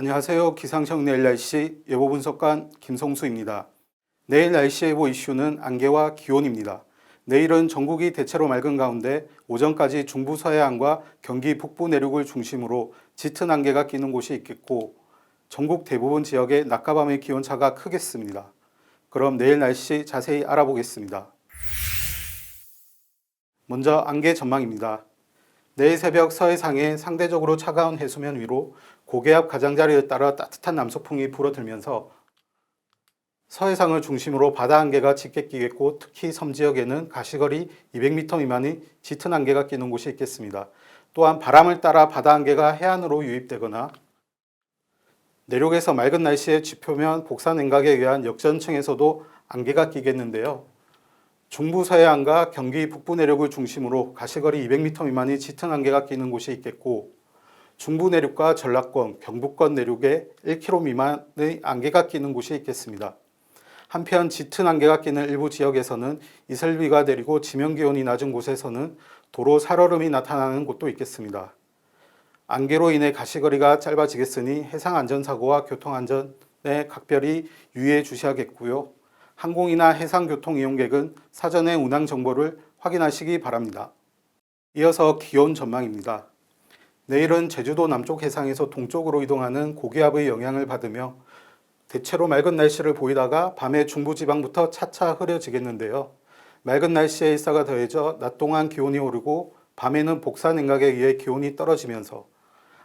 안녕하세요. 기상청 내일 날씨 예보 분석관 김성수입니다. 내일 날씨 예보 이슈는 안개와 기온입니다. 내일은 전국이 대체로 맑은 가운데 오전까지 중부 서해안과 경기 북부 내륙을 중심으로 짙은 안개가 끼는 곳이 있겠고 전국 대부분 지역에 낮과 밤의 기온 차가 크겠습니다. 그럼 내일 날씨 자세히 알아보겠습니다. 먼저 안개 전망입니다. 내일 새벽 서해상에 상대적으로 차가운 해수면 위로 고기압 가장자리에 따라 따뜻한 남서풍이 불어들면서 서해상을 중심으로 바다 안개가 짙게 끼겠고 특히 섬 지역에는 가시거리 200m 미만의 짙은 안개가 끼는 곳이 있겠습니다. 또한 바람을 따라 바다 안개가 해안으로 유입되거나 내륙에서 맑은 날씨에 지표면 복사 냉각에 의한 역전층에서도 안개가 끼겠는데요. 중부 서해안과 경기 북부 내륙을 중심으로 가시거리 200m 미만의 짙은 안개가 끼는 곳이 있겠고 중부 내륙과 전라권, 경북권 내륙에 1km 미만의 안개가 끼는 곳이 있겠습니다. 한편 짙은 안개가 끼는 일부 지역에서는 이슬비가 내리고 지면 기온이 낮은 곳에서는 도로 살얼음이 나타나는 곳도 있겠습니다. 안개로 인해 가시거리가 짧아지겠으니 해상 안전 사고와 교통 안전에 각별히 유의해 주셔야겠고요. 항공이나 해상교통 이용객은 사전에 운항 정보를 확인하시기 바랍니다. 이어서 기온 전망입니다. 내일은 제주도 남쪽 해상에서 동쪽으로 이동하는 고기압의 영향을 받으며 대체로 맑은 날씨를 보이다가 밤에 중부지방부터 차차 흐려지겠는데요. 맑은 날씨에 일사가 더해져 낮 동안 기온이 오르고 밤에는 복사 냉각에 의해 기온이 떨어지면서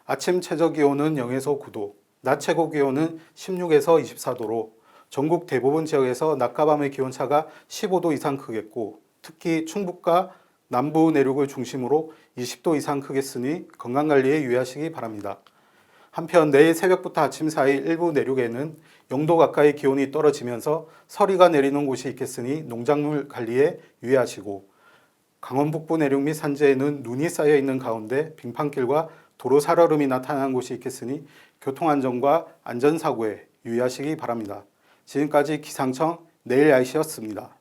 아침 최저 기온은 0에서 9도, 낮 최고 기온은 16에서 24도로 전국 대부분 지역에서 낮과 밤의 기온차가 15도 이상 크겠고 특히 충북과 남부 내륙을 중심으로 20도 이상 크겠으니 건강관리에 유의하시기 바랍니다. 한편 내일 새벽부터 아침 사이 일부 내륙에는 0도 가까이 기온이 떨어지면서 서리가 내리는 곳이 있겠으니 농작물 관리에 유의하시고 강원 북부 내륙 및 산지에는 눈이 쌓여 있는 가운데 빙판길과 도로 살얼음이 나타나는 곳이 있겠으니 교통안전과 안전사고에 유의하시기 바랍니다. 지금까지 기상청 내일 날씨였습니다.